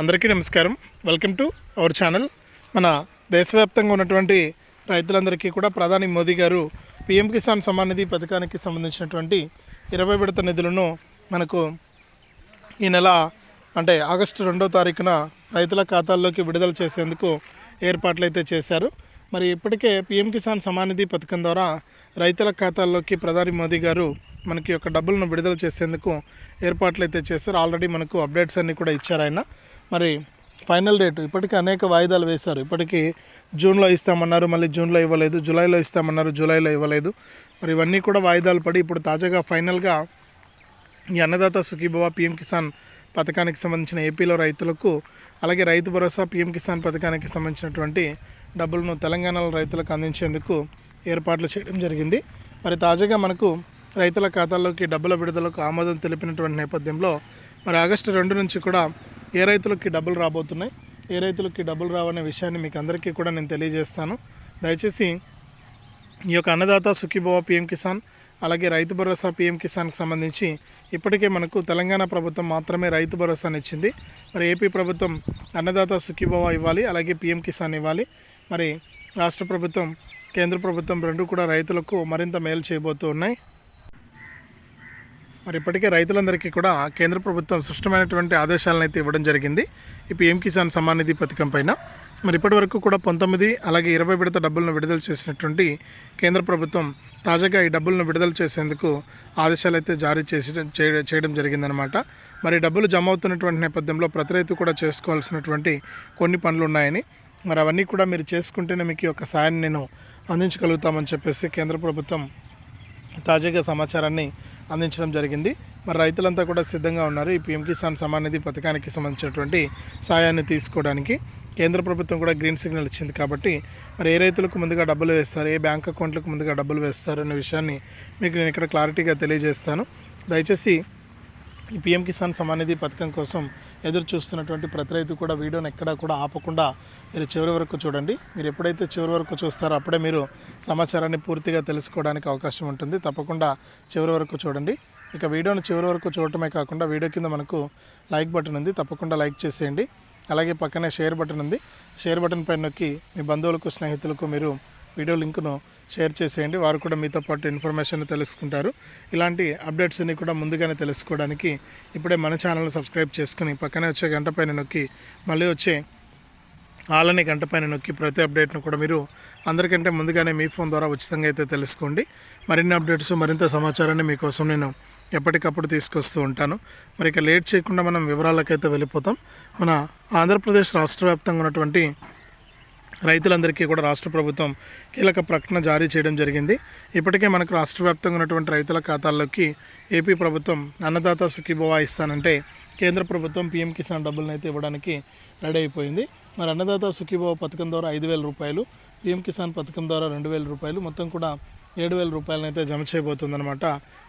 అందరికీ నమస్కారం. Welcome to our channel మన దేశవ్యాప్తంగా ఉన్నటువంటి రైతులందరికీ కూడా ప్రధాని మోదీ గారు పిఎం కిసాన్ సమ్మాన్ నిధి పథకానికి సంబంధించినటువంటి ఇరవై విడత నిధులను మనకు ఈ నెల అంటే ఆగస్టు రెండో తారీఖున రైతుల ఖాతాల్లోకి విడుదల చేసేందుకు ఏర్పాట్లు అయితే చేశారు. మరి ఇప్పటికే పిఎం కిసాన్ సమ్మాన్ నిధి పథకం ద్వారా రైతుల ఖాతాల్లోకి ప్రధాని మోదీ గారు మనకి యొక్క డబ్బులను విడుదల చేసేందుకు ఏర్పాట్లు అయితే చేశారు. ఆల్రెడీ మనకు అప్డేట్స్ అన్నీ కూడా ఇచ్చారు ఆయన. మరి ఫైనల్ డేట్ ఇప్పటికీ అనేక వాయిదాలు వేశారు. ఇప్పటికీ జూన్లో ఇస్తామన్నారు మళ్ళీ జూన్లో ఇవ్వలేదు జూలైలో ఇస్తామన్నారు జూలైలో ఇవ్వలేదు. మరి ఇవన్నీ కూడా వాయిదాలు పడి ఇప్పుడు తాజాగా ఫైనల్గా ఈ అన్నదాత సుఖీభవ పిఎం కిసాన్ పథకానికి సంబంధించిన ఏపీలో రైతులకు అలాగే రైతు భరోసా పిఎం కిసాన్ పథకానికి సంబంధించినటువంటి డబ్బులను తెలంగాణలో రైతులకు అందించేందుకు ఏర్పాట్లు చేయడం జరిగింది. మరి తాజాగా మనకు రైతుల ఖాతాల్లోకి డబ్బుల విడుదలకు ఆమోదం తెలిపినటువంటి నేపథ్యంలో మరి ఆగస్టు రెండు నుంచి కూడా ఏ రైతులకి డబ్బులు రాబోతున్నాయి? ఏ రైతులకి డబ్బులు రావనే విషయాన్ని మీకు అందరికీ కూడా నేను తెలియజేస్తాను. దయచేసి ఈ యొక్క అన్నదాత సుఖీభవ పిఎం కిసాన్ అలాగే రైతు భరోసా పిఎం కిసాన్కి సంబంధించి ఇప్పటికే మనకు తెలంగాణ ప్రభుత్వం మాత్రమే రైతు భరోసాని ఇచ్చింది. మరి ఏపీ ప్రభుత్వం అన్నదాత సుఖీభవ ఇవ్వాలి అలాగే పిఎం కిసాన్ ఇవ్వాలి. మరి రాష్ట్ర ప్రభుత్వం కేంద్ర ప్రభుత్వం రెండు కూడా రైతులకు మరింత మేలు చేయబోతూ ఉన్నాయి మరి ఇప్పటికే రైతులందరికీ కూడా కేంద్ర ప్రభుత్వం స్పష్టమైనటువంటి ఆదేశాలను అయితే ఇవ్వడం జరిగింది. ఈ పిఎం కిసాన్ సమ్మాన్ నిధి పథకం పైన? మరి ఇప్పటి వరకు కూడా పంతొమ్మిది అలాగే ఇరవై విడత డబ్బులను విడుదల చేసినటువంటి కేంద్ర ప్రభుత్వం తాజాగా ఈ డబ్బులను విడుదల చేసేందుకు ఆదేశాలు అయితే జారీ చేసి చేయ- చేయడం జరిగిందనమాట మరి డబ్బులు జమ అవుతున్నటువంటి నేపథ్యంలో ప్రతి రైతు కూడా చేసుకోవాల్సినటువంటి కొన్ని పనులు ఉన్నాయని. మరి అవన్నీ కూడా మీరు చేసుకుంటేనే మీకు యొక్క సాయాన్ని నేను అందించగలుగుతామని చెప్పేసి కేంద్ర ప్రభుత్వం తాజాగా సమాచారాన్ని అందించడం జరిగింది. మరి రైతులంతా కూడా సిద్ధంగా ఉన్నారు ఈ పిఎం కిసాన్ సమాన్ నిధి పథకానికి సంబంధించినటువంటి సాయాన్ని తీసుకోవడానికి. కేంద్ర ప్రభుత్వం కూడా గ్రీన్ సిగ్నల్ ఇచ్చింది కాబట్టి మరి ఏ రైతులకు ముందుగా డబ్బులు వేస్తారు ఏ బ్యాంక్ అకౌంట్లకు ముందుగా డబ్బులు వేస్తారు అనే విషయాన్ని మీకు నేను ఇక్కడ క్లారిటీగా తెలియజేస్తాను. దయచేసి ఈ పిఎం కిసాన్ సమాన్ నిధి పథకం కోసం ఎదురు చూస్తున్నటువంటి ప్రతి రైతు కూడా వీడియోని ఎక్కడా కూడా ఆపకుండా మీరు చివరి వరకు చూడండి. మీరు ఎప్పుడైతే చివరి వరకు చూస్తారో అప్పుడే మీరు సమాచారాన్ని పూర్తిగా తెలుసుకోవడానికి అవకాశం ఉంటుంది. తప్పకుండా చివరి వరకు చూడండి. ఇక వీడియోని చివరి వరకు చూడటమే కాకుండా వీడియో కింద మనకు లైక్ బటన్ ఉంది. తప్పకుండా లైక్ చేసేయండి. అలాగే పక్కనే షేర్ బటన్ ఉంది. షేర్ బటన్ పైన నొక్కి మీ బంధువులకు స్నేహితులకు మీరు వీడియో లింకును షేర్ చేసేయండి. వారు కూడా మీతో పాటు ఇన్ఫర్మేషన్ తెలుసుకుంటారు. ఇలాంటి అప్డేట్స్ అన్ని కూడా ముందుగానే తెలుసుకోవడానికి ఇప్పుడే మన ఛానల్ సబ్స్క్రైబ్ చేసుకుని పక్కనే వచ్చే గంట పైన నొక్కి మళ్ళీ వచ్చే ఆలని గంట పైన నొక్కి ప్రతి అప్డేట్ను కూడా మీరు అందరికంటే ముందుగానే మీ ఫోన్ ద్వారా ఉచితంగా అయితే తెలుసుకోండి. మరిన్ని అప్డేట్స్ మరింత సమాచారాన్ని మీకోసం నేను ఎప్పటికప్పుడు తీసుకొస్తూ ఉంటాను. మరి ఇక లేట్ చేయకుండా మనం వివరాలకైతే వెళ్ళిపోతాం. మన ఆంధ్రప్రదేశ్ రాష్ట్ర వ్యాప్తంగా ఉన్నటువంటి రైతులందరికీ కూడా రాష్ట్ర ప్రభుత్వం కీలక ప్రకటన జారీ చేయడం జరిగింది. ఇప్పటికే మనకు రాష్ట్ర వ్యాప్తంగా ఉన్నటువంటి రైతుల ఖాతాల్లోకి ఏపీ ప్రభుత్వం అన్నదాత సుఖీభవ ఇస్తానంటే కేంద్ర ప్రభుత్వం పీఎం కిసాన్ డబ్బులను అయితే ఇవ్వడానికి రెడీ అయిపోయింది. మరి అన్నదాత సుఖీభవ పథకం ద్వారా ఐదు వేల రూపాయలు పీఎం కిసాన్ పథకం ద్వారా రెండు వేల రూపాయలు మొత్తం కూడా ఏడు వేల రూపాయలనైతే జమ చేయబోతుందన్నమాట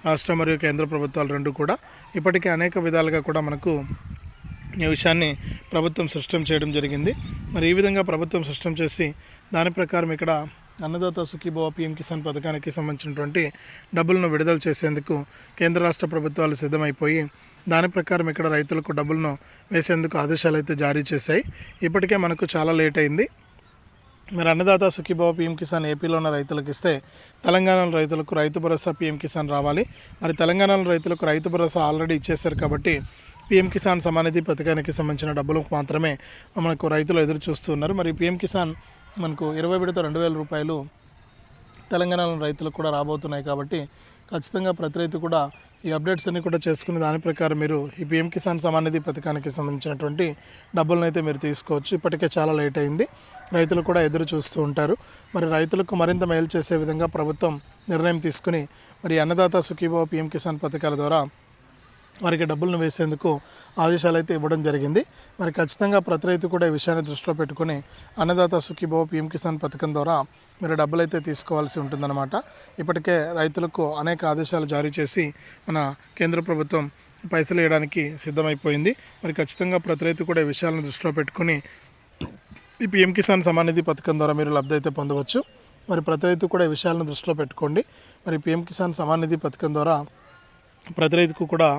రాష్ట్ర మరియు కేంద్ర ప్రభుత్వాలు రెండు కూడా. ఇప్పటికే అనేక విధాలుగా కూడా మనకు ఈ విషయాన్ని ప్రభుత్వం సృష్టం చేయడం జరిగింది. మరి ఈ విధంగా ప్రభుత్వం సృష్టం చేసి దాని ప్రకారం ఇక్కడ అన్నదాత సుఖీభవ పిఎం కిసాన్ పథకానికి సంబంధించినటువంటి డబ్బులను విడుదల చేసేందుకు కేంద్ర రాష్ట్ర ప్రభుత్వాలు సిద్ధమైపోయి దాని ప్రకారం ఇక్కడ రైతులకు డబ్బులను వేసేందుకు ఆదేశాలు అయితే జారీ చేశాయి. ఇప్పటికే మనకు చాలా లేట్ అయింది. మరి అన్నదాత సుఖీభావ పిఎం కిసాన్ ఏపీలో ఉన్న రైతులకు ఇస్తే తెలంగాణలో రైతులకు రైతు భరోసా పిఎం కిసాన్ రావాలి. మరి తెలంగాణలో రైతులకు రైతు భరోసా ఆల్రెడీ ఇచ్చేశారు కాబట్టి పిఎం కిసాన్ సమానిధి పథకానికి సంబంధించిన డబ్బులకు మాత్రమే మనకు రైతులు ఎదురు చూస్తున్నారు మరి పిఎం కిసాన్ మనకు ఇరవై విడత రెండు వేల రూపాయలు తెలంగాణలో రైతులకు కూడా రాబోతున్నాయి కాబట్టి ఖచ్చితంగా ప్రతి రైతు కూడా ఈ అప్డేట్స్ అన్ని కూడా చేసుకుని దాని ప్రకారం మీరు ఈ పిఎం కిసాన్ సమానిధి పథకానికి సంబంధించినటువంటి డబ్బులను అయితే మీరు తీసుకోవచ్చు. ఇప్పటికే చాలా లేట్ అయింది. రైతులు కూడా ఎదురు చూస్తూ ఉంటారు. మరి రైతులకు మరింత మేలు చేసే విధంగా ప్రభుత్వం నిర్ణయం తీసుకుని మరి అన్నదాత సుఖీభావ పిఎం కిసాన్ పథకాల ద్వారా వారికి డబ్బులను వేసేందుకు ఆదేశాలు అయితే ఇవ్వడం జరిగింది. మరి ఖచ్చితంగా ప్రతి రైతు కూడా ఈ విషయాన్ని దృష్టిలో పెట్టుకుని అన్నదాత సుఖీభవ పీఎం కిసాన్ పథకం ద్వారా మీరు డబ్బులైతే తీసుకోవాల్సి ఉంటుందన్నమాట. ఇప్పటికే రైతులకు అనేక ఆదేశాలు జారీ చేసి మన కేంద్ర ప్రభుత్వం పైసలు వేయడానికి సిద్ధమైపోయింది. మరి ఖచ్చితంగా ప్రతి రైతు కూడా ఈ విషయాలను దృష్టిలో పెట్టుకుని ఈ పిఎం కిసాన్ సమానిధి పథకం ద్వారా మీరు లబ్ధి అయితే పొందవచ్చు. మరి ప్రతి రైతు కూడా ఈ విషయాలను దృష్టిలో పెట్టుకోండి. మరి పిఎం కిసాన్ సమానిధి పథకం ద్వారా ప్రతి రైతుకు కూడా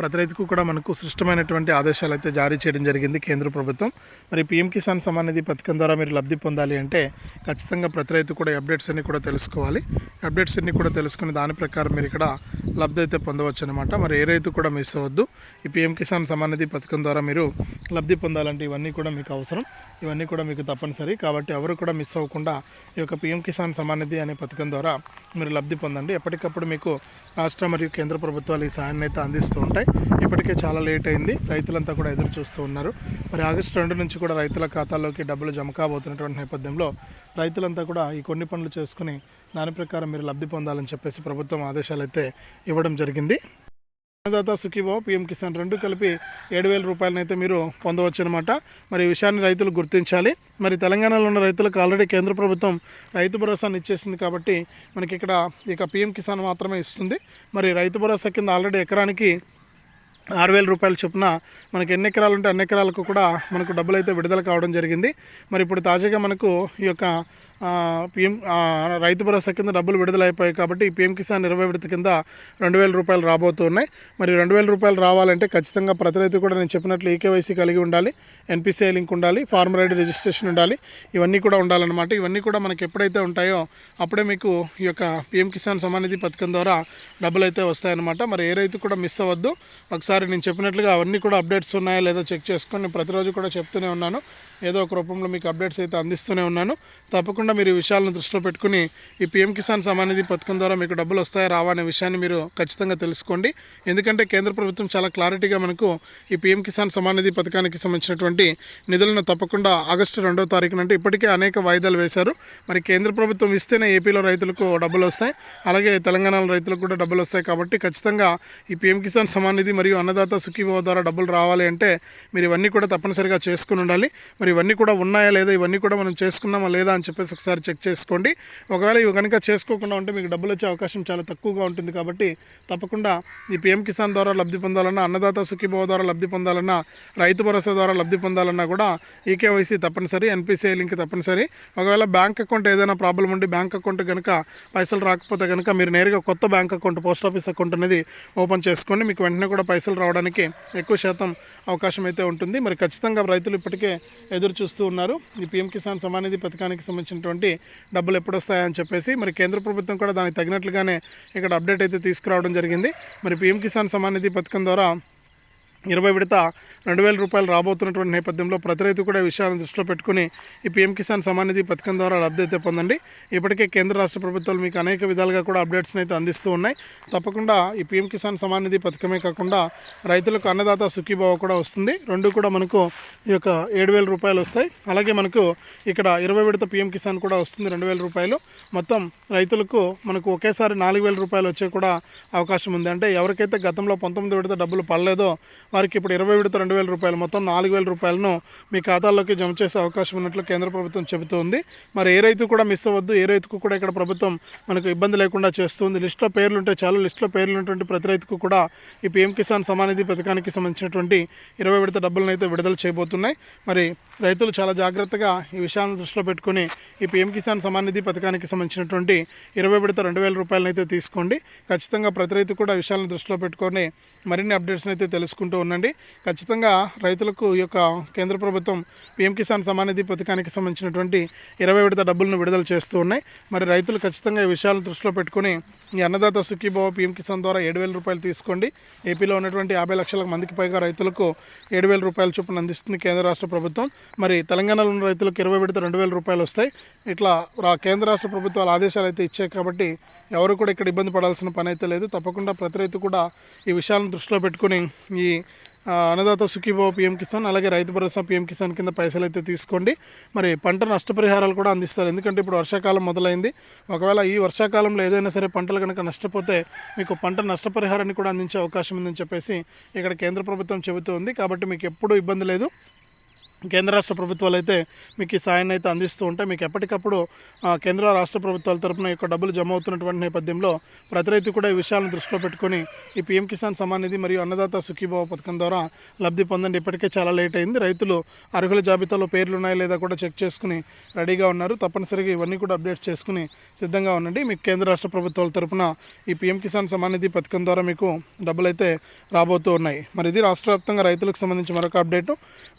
ప్రతి రైతుకు కూడా మనకు సృష్టమైనటువంటి ఆదేశాలు అయితే జారీ చేయడం జరిగింది కేంద్ర ప్రభుత్వం. మరి పీఎం కిసాన్ సమాన్ నిధి పథకం ద్వారా మీరు లబ్ధి పొందాలి అంటే ఖచ్చితంగా ప్రతి రైతు కూడా ఈ అప్డేట్స్ అన్ని కూడా తెలుసుకోవాలి. అప్డేట్స్ అన్ని కూడా తెలుసుకుని దాని ప్రకారం మీరు ఇక్కడ లబ్ధి అయితే పొందవచ్చు అనమాట మరి ఏ రైతు కూడా మిస్ అవ్వద్దు. ఈ పీఎం కిసాన్ సమాన్ నిధి పథకం ద్వారా మీరు లబ్ధి పొందాలంటే ఇవన్నీ కూడా మీకు అవసరం. ఇవన్నీ కూడా మీకు తప్పనిసరి. కాబట్టి ఎవరు కూడా మిస్ అవ్వకుండా ఈ యొక్క పీఎం కిసాన్ సమాన్ నిధి అనే పథకం ద్వారా మీరు లబ్ధి పొందండి. ఎప్పటికప్పుడు మీకు రాష్ట్ర మరియు కేంద్ర ప్రభుత్వాలు ఈ సాయాన్ని అయితే అందిస్తూ ఉంటాయి. ఇప్పటికే చాలా లేట్ అయింది. రైతులంతా కూడా ఎదురు చూస్తూ ఉన్నారు. మరి ఆగస్టు రెండు నుంచి కూడా రైతుల ఖాతాల్లోకి డబ్బులు జమ కాబోతున్నటువంటి నేపథ్యంలో రైతులంతా కూడా ఈ కొన్ని పనులు చేసుకుని దాని ప్రకారం మీరు లబ్ధి పొందాలని చెప్పేసి ప్రభుత్వం ఆదేశాలు అయితే ఇవ్వడం జరిగింది. అన్నదాత సుఖీభావ పిఎం కిసాన్ రెండు కలిపి ఏడు వేల రూపాయలనైతే మీరు పొందవచ్చు అనమాట మరి ఈ విషయాన్ని రైతులు గుర్తించాలి. మరి తెలంగాణలో ఉన్న రైతులకు ఆల్రెడీ కేంద్ర ప్రభుత్వం రైతు భరోసాను ఇచ్చేసింది కాబట్టి మనకి ఇక్కడ ఇక పిఎం కిసాన్ మాత్రమే ఇస్తుంది. మరి రైతు భరోసా కింద ఆల్రెడీ ఎకరానికి ఆరు వేల రూపాయలు చొప్పున మనకి ఎన్ని ఎకరాలు ఉంటే అన్ని ఎకరాలకు కూడా మనకు డబ్బులు అయితే విడుదల కావడం జరిగింది. మరి ఇప్పుడు తాజాగా మనకు ఈ యొక్క పిఎం రైతు భరోసా కింద డబ్బులు విడుదల అయిపోయాయి కాబట్టి పిఎం కిసాన్ ఇరవై విడత కింద రెండు వేల రూపాయలు రాబోతున్నాయి. మరి రెండు వేల రూపాయలు రావాలంటే ఖచ్చితంగా ప్రతి రైతు కూడా నేను చెప్పినట్లు ఈకేవైసీ కలిగి ఉండాలి ఎన్పిసిఐ లింక్ ఉండాలి ఫార్మర్ ఐడి రిజిస్ట్రేషన్ ఉండాలి ఇవన్నీ కూడా ఉండాలన్నమాట. ఇవన్నీ కూడా మనకి ఎప్పుడైతే ఉంటాయో అప్పుడే మీకు ఈ యొక్క పిఎం కిసాన్ సమానిధి పథకం ద్వారా డబ్బులు అయితే వస్తాయన్నమాట. మరి ఏ రైతు కూడా మిస్ అవ్వద్దు. ఒకసారి నేను చెప్పినట్లుగా అవన్నీ కూడా అప్డేట్స్ ఉన్నాయా లేదో చెక్ చేసుకొని నేను ప్రతిరోజు కూడా చెప్తూనే ఉన్నాను. ఏదో ఒక రూపంలో మీకు అప్డేట్స్ అయితే అందిస్తూనే ఉన్నాను. తప్పకుండా మీరు ఈ విషయాలను దృష్టిలో పెట్టుకుని ఈ పిఎం కిసాన్ సమానిధి పథకం ద్వారా మీకు డబ్బులు వస్తాయా రావా అనే విషయాన్ని మీరు ఖచ్చితంగా తెలుసుకోండి. ఎందుకంటే కేంద్ర ప్రభుత్వం చాలా క్లారిటీగా మనకు ఈ పిఎం కిసాన్ సమానిధి పథకానికి సంబంధించినటువంటి నిధులను తప్పకుండా ఆగస్టు రెండవ తారీఖున అంటే ఇప్పటికే అనేక వాయిదాలు వేశారు. మరి కేంద్ర ప్రభుత్వం ఇస్తేనే ఏపీలో రైతులకు డబ్బులు వస్తాయి అలాగే తెలంగాణలో రైతులకు కూడా డబ్బులు వస్తాయి కాబట్టి ఖచ్చితంగా ఈ పిఎం కిసాన్ సమానిధి మరియు అన్నదాత సుఖీభవ ద్వారా డబ్బులు రావాలి అంటే మీరు ఇవన్నీ కూడా తప్పనిసరిగా చేసుకుని ఉండాలి. మరి ఇవన్నీ కూడా ఉన్నాయా లేదా ఇవన్నీ కూడా మనం చేసుకున్నామా లేదా అని చెప్పేసి ఒకసారి చెక్ చేసుకోండి. ఒకవేళ ఇవి కనుక చేసుకోకుండా ఉంటే మీకు డబ్బులు వచ్చే అవకాశం చాలా తక్కువగా ఉంటుంది కాబట్టి తప్పకుండా ఈ పిఎం కిసాన్ ద్వారా లబ్ధి పొందాలన్నా అన్నదాత సుఖీభావ ద్వారా లబ్ధి పొందాలన్నా రైతు భరోసా ద్వారా లబ్ధి పొందాలన్నా కూడా ఈకేవైసీ తప్పనిసరి ఎన్పిసిఐ లింక్ తప్పనిసరి. ఒకవేళ బ్యాంక్ అకౌంట్ ఏదైనా ప్రాబ్లం ఉండి బ్యాంక్ అకౌంట్ కనుక పైసలు రాకపోతే కనుక మీరు నేరుగా కొత్త bank account post office account అనేది ఓపెన్ చేసుకోండి మీకు వెంటనే కూడా పైసలు రావడానికి ఎక్కువ శాతం అవకాశం అయితే ఉంటుంది. మరి ఖచ్చితంగా రైతులు ఇప్పటికే ఎదురు చూస్తూ ఉన్నారు. ఈ పీఎం కిసాన్ సమానిధి పథకానికి సంబంధించినటువంటి డబ్బులు ఎప్పుడు వస్తాయని చెప్పేసి మరి కేంద్ర ప్రభుత్వం కూడా దానికి తగినట్లుగానే ఇక్కడ అప్డేట్ అయితే తీసుకురావడం జరిగింది. మరి పీఎం కిసాన్ సమానిధి పథకం ద్వారా ఇరవై విడత రెండు వేల రూపాయలు రాబోతున్నటువంటి నేపథ్యంలో ప్రతి రైతు కూడా విషయాన్ని విషయాలను దృష్టిలో పెట్టుకుని ఈ పీఎం కిసాన్ సమానిధి పథకం ద్వారా లబ్ధి అయితే పొందండి. ఇప్పటికే కేంద్ర రాష్ట్ర ప్రభుత్వాలు మీకు అనేక విధాలుగా కూడా అప్డేట్స్ని అయితే అందిస్తూ ఉన్నాయి. తప్పకుండా ఈ పీఎం కిసాన్ సమానిధి పథకమే కాకుండా రైతులకు అన్నదాత సుఖీభావ కూడా వస్తుంది. రెండు కూడా మనకు ఈ యొక్క ఏడు వేల రూపాయలు వస్తాయి. అలాగే మనకు ఇక్కడ ఇరవై విడత పీఎం కిసాన్ కూడా వస్తుంది రెండు వేల రూపాయలు. మొత్తం రైతులకు మనకు ఒకేసారి నాలుగు వేల రూపాయలు వచ్చే కూడా అవకాశం ఉంది. అంటే ఎవరికైతే గతంలో పంతొమ్మిది విడత డబ్బులు పడలేదో వారికి ఇప్పుడు ఇరవై విడత రెండు వేల రూపాయలు మొత్తం నాలుగు వేల రూపాయలను మీ ఖాతాల్లోకి జమ చేసే అవకాశం ఉన్నట్లు కేంద్ర ప్రభుత్వం చెబుతోంది. మరి ఏ రైతు కూడా మిస్ అవ్వద్దు. ఏ రైతుకు కూడా ఇక్కడ ప్రభుత్వం మనకు ఇబ్బంది లేకుండా చేస్తుంది. లిస్టులో పేర్లు ఉంటే చాలు. లిస్టులో పేర్లు ఉన్నటువంటి ప్రతి రైతుకు కూడా ఈ పీఎం కిసాన్ సమానిధి పథకానికి సంబంధించినటువంటి ఇరవై విడత డబ్బులను అయితే విడుదల చేయబోతున్నాయి. మరి రైతులు చాలా జాగ్రత్తగా ఈ విషయాలను దృష్టిలో పెట్టుకుని ఈ పీఎం కిసాన్ సమానిధి పథకానికి సంబంధించినటువంటి ఇరవై విడత రెండు వేల రూపాయలను అయితే తీసుకోండి. ఖచ్చితంగా ప్రతి రైతు కూడా విషయాలను దృష్టిలో పెట్టుకొని మరిన్ని అప్డేట్స్ని అయితే తెలుసుకుంటూ ఉండండి. ఖచ్చితంగా రైతులకు ఈ యొక్క కేంద్ర ప్రభుత్వం పీఎం కిసాన్ సమానిధి పథకానికి సంబంధించినటువంటి ఇరవై విడత డబ్బులను విడుదల చేస్తూ ఉన్నాయి. మరి రైతులు ఖచ్చితంగా ఈ విషయాలను దృష్టిలో పెట్టుకుని ఈ అన్నదాత సుఖీభావ పీఎం కిసాన్ ద్వారా ఏడు వేల రూపాయలు తీసుకోండి. ఏపీలో ఉన్నటువంటి యాభై లక్షల మందికి పైగా రైతులకు ఏడు వేల రూపాయల చొప్పున అందిస్తుంది కేంద్ర రాష్ట్ర ప్రభుత్వం. మరి తెలంగాణలో ఉన్న రైతులకు ఇరవై విడత రెండు వేల రూపాయలు వస్తాయి. ఇట్లా రా కేంద్ర రాష్ట్ర ప్రభుత్వాలు ఆదేశాలు అయితే ఇచ్చాయి కాబట్టి ఎవరు కూడా ఇక్కడ ఇబ్బంది పడాల్సిన పని అయితే లేదు. తప్పకుండా ప్రతి రైతు కూడా ఈ విషయాలను దృష్టిలో పెట్టుకుని ఈ అన్నదాత సుఖీభావ పిఎం కిసాన్ అలాగే రైతు భరోసా పిఎం కిసాన్ కింద పైసలు అయితే తీసుకోండి. మరి పంట నష్టపరిహారాలు కూడా అందిస్తారు. ఎందుకంటే ఇప్పుడు వర్షాకాలం మొదలైంది. ఒకవేళ ఈ వర్షాకాలంలో ఏదైనా సరే పంటలు కనుక నష్టపోతే మీకు పంట నష్టపరిహారాన్ని కూడా అందించే అవకాశం ఉందని చెప్పేసి ఇక్కడ కేంద్ర ప్రభుత్వం చెబుతూ ఉంది. కాబట్టి మీకు ఎప్పుడూ ఇబ్బంది లేదు. కేంద్ర రాష్ట్ర ప్రభుత్వాలు అయితే మీకు ఈ సాయాన్ని అయితే అందిస్తూ ఉంటాయి మీకు ఎప్పటికప్పుడు కేంద్ర రాష్ట్ర ప్రభుత్వాల తరపున యొక్క డబ్బులు జమ అవుతున్నటువంటి నేపథ్యంలో ప్రతి రైతు కూడా ఈ విషయాలను దృష్టిలో పెట్టుకొని ఈ పీఎం కిసాన్ సమాన్ నిధి మరియు అన్నదాత సుఖీభావ పథకం ద్వారా లబ్ధి పొందండి. ఇప్పటికే చాలా లేట్ అయింది. రైతులు అర్హుల జాబితాలో పేర్లు ఉన్నాయా లేదా కూడా చెక్ చేసుకుని రెడీగా ఉన్నారు. తప్పనిసరిగా ఇవన్నీ కూడా అప్డేట్ చేసుకుని సిద్ధంగా ఉండండి. మీకు కేంద్ర రాష్ట్ర ప్రభుత్వాల తరపున ఈ పీఎం కిసాన్ సమాన్ నిధి పథకం ద్వారా మీకు డబ్బులు అయితే రాబోతూ ఉన్నాయి. మరి ఇది రాష్ట్ర వ్యాప్తంగా రైతులకు సంబంధించి మరొక అప్డేట్.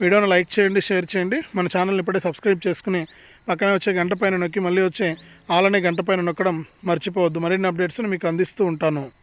వీడియోను లైక్ చేయండి షేర్ చేయండి. మన ఛానల్ని ఇప్పుడే సబ్స్క్రైబ్ చేసుకుని పక్కనే వచ్చే గంట పైన నొక్కి మళ్ళీ వచ్చే ఆలనే గంట పైన నొక్కడం మర్చిపోవద్దు. మరిన్ని అప్డేట్స్ని మీకు అందిస్తూ ఉంటాను.